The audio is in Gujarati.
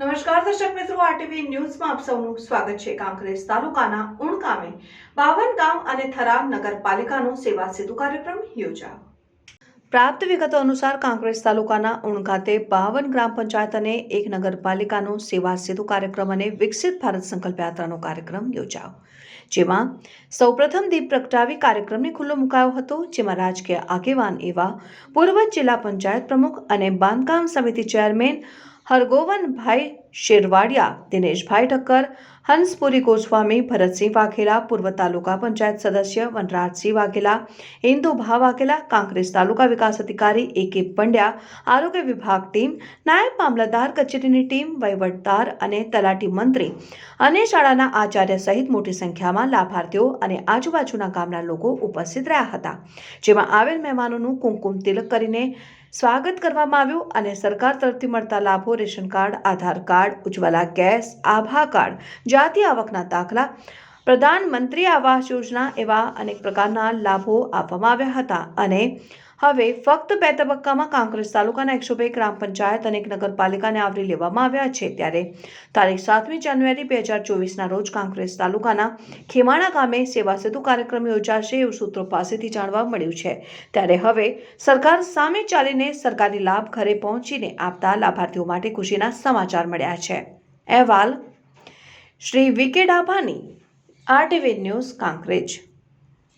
નમસ્કાર, દર્શક મિત્રો આરટીવી ન્યૂઝમાં આપ સૌનું સ્વાગત છે. કાંકરેજ તાલુકાના ઉણ ગામે બાવન ગામ અને થરા નગરપાલિકાનો સેવા સેતુ કાર્યક્રમ યોજાયો. પ્રાપ્ત વિગતો અનુસાર કાંકરેજ તાલુકાના ઉણ ખાતે બાવન ગ્રામ પંચાયત અને એક નગરપાલિકાનો સેવા સેતુ કાર્યક્રમ અને વિકસિત ભારત સંકલ્પ યાત્રાનો કાર્યક્રમ યોજાયો, જેમાં સૌપ્રથમ દીપ પ્રગટાવી કાર્યક્રમને ખુલ્લો મુકાયો હતો. જેમાં રાજકીય આગેવાન એવા પૂર્વ જિલ્લા પંચાયત પ્રમુખ અને બાંધકામ સમિતિ ચેરમેન હરગોવનભાઈ શેરવાડિયા દિનેશભાઈ ઠક્કર હંસપુરી ગોસ્વામી, ભરતસિંહ વાઘેલા, પૂર્વ તાલુકા પંચાયત સદસ્ય વનરાજસિંહ વાઘેલા ઇન્દુભા વાઘેલા કાંકરેજ તાલુકા વિકાસ અધિકારી એ કે પંડ્યા, આરોગ્ય વિભાગ ટીમ, નાયબ મામલતદાર કચેરીની ટીમ, વહીવટદાર અને તલાટી મંત્રી અને શાળાના આચાર્ય સહિત મોટી સંખ્યામાં લાભાર્થીઓ અને આજુબાજુના ગામના લોકો ઉપસ્થિત રહ્યા હતા. જેમાં આવેલ મહેમાનોનું કુમકુમ તિલક કરીને સ્વાગત કરવામાં આવ્યું અને સરકાર તરફથી મળતા લાભો, ration card, Aadhaar card, Ujjwala gas, Abha card જાતિ આવકના દાખલા, પ્રધાનમંત્રી આવાસ યોજના એવા અનેક પ્રકારના લાભો આપવામાં આવ્યા હતા. અને હવે ફક્ત બે તબક્કામાં કાંકરેજ તાલુકાના એકસો બે ગ્રામ પંચાયત અને નગરપાલિકાને આવરી લેવામાં આવ્યા છે. ત્યારે તારીખ સાતમી જાન્યુઆરી બે હજાર ચોવીસના રોજ કાંકરેજ તાલુકાના ખેમાણા ગામે સેવા સેતુ કાર્યક્રમ યોજાશે એવું સૂત્રો પાસેથી જાણવા મળ્યું છે. ત્યારે હવે સરકાર સામે ચાલીને સરકારી લાભ ઘરે પહોંચીને આપતા લાભાર્થીઓ માટે ખુશીના સમાચાર મળ્યા છે. અહેવાલ શ્રી વિકે ડાભાની આરટીવી ન્યૂઝ કાંકરેજ.